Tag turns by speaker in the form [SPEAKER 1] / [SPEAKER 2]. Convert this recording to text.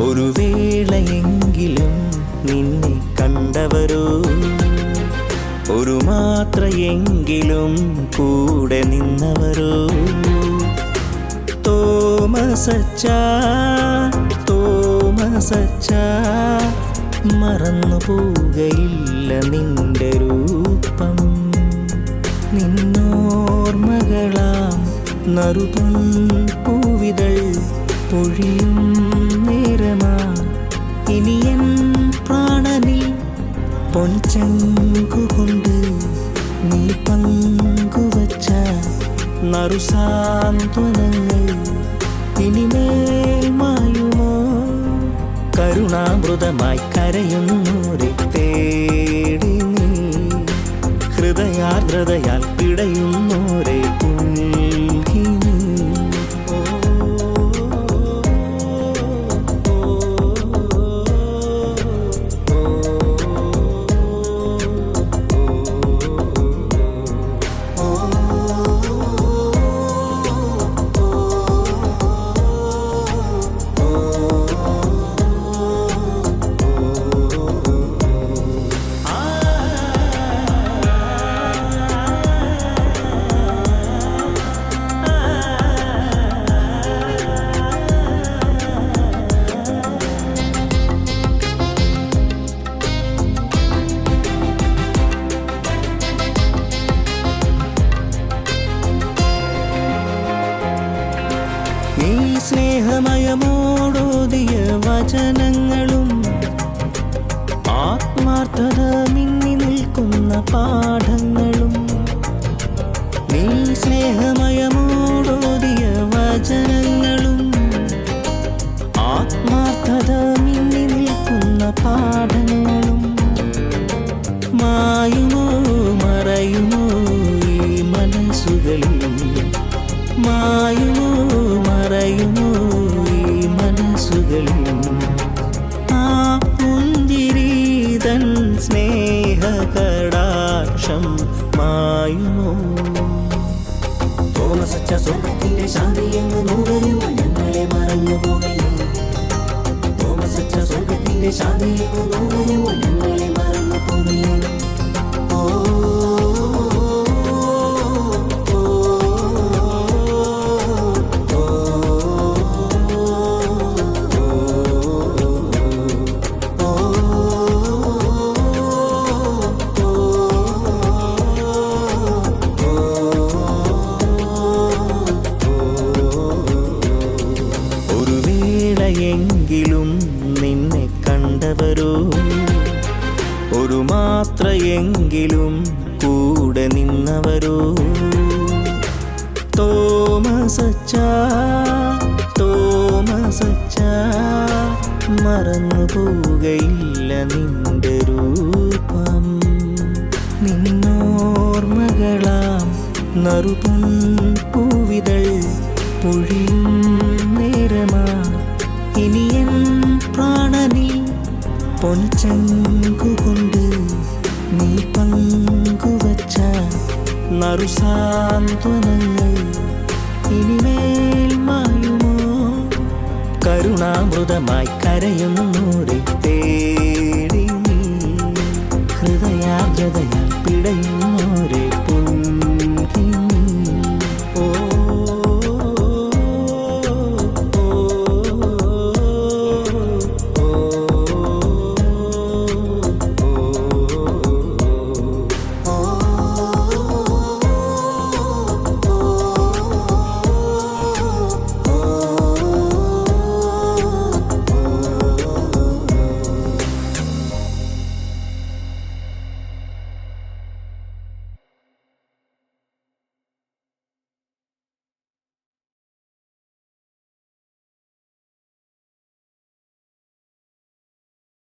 [SPEAKER 1] ஒருவேளை எங்கிலும் நின்னை கண்டவரோ? ഒരു മാത്രയെങ്കിലും കൂടെ നിന്നവരോ? തോമസച്ച തോമസച്ച മറന്നു പോകയില്ല നിന്റെ രൂപം. നിന്നോർമകളാം നറുപം പൂവിതൾ പൊഴിയും നേരമാ ഇനിയൻ പ്രാണനിൽ പൊൻചങ്കുകൊണ്ട് മായുമോ? കരുണാമൃതമായി കരയുന്നോരെ തേടി ഹൃദയാർദ്രതയാൽ പിടയുന്നോരെ പുൽകി സ്നേഹമയമോടോതിയ വചനങ്ങളും ആത്മാർത്ഥത മിന്നി നിൽക്കുന്ന പാഠങ്ങളും നീ സ്നേഹമയമോടോതിയ വചനങ്ങളും ആത്മാർത്ഥത മിന്നി നിൽക്കുന്ന പാഠങ്ങളും മായുമോ മറയുമോ ഈ മനസ്സുകളിൽ മായുമോ മറയുമോ മനസ്സുകളിൽ ആ സ്നേഹകടാക്ഷം മായുമോ തോമസച്ച സ്വർഗത്തിന്റെ ശാന്തി എന്ന് നൂറരും ഞങ്ങളെ മറന്നു പോകയോ തോമസച്ച സ്വർഗത്തിന്റെ ശാന്തി എന്ന് നൂറരും ഞങ്ങളെ മാത്രയെങ്കിലും കൂടെ നിന്നവരോ? തോമസച്ച തോമസച്ച മറന്നു പോവുകയില്ല നിന്റെ രൂപം. നിന്നോർമ്മകളാം നറുപൊൻ പൂവിതൾ പൊഴിയും നേരമാ ഇനിയൻ പ്രാണനിൽ പൊൻചങ്കുകൊണ്ട് നീ പങ്കുവച്ച നറുസാന്ത്വനങ്ങൾ ഇനിമേൽ മായുമോ? കരുണാമൃതമായി കരയുന്നൂരെ തേടി ഹൃദയാർജതയാൽ പിടയുന്നു.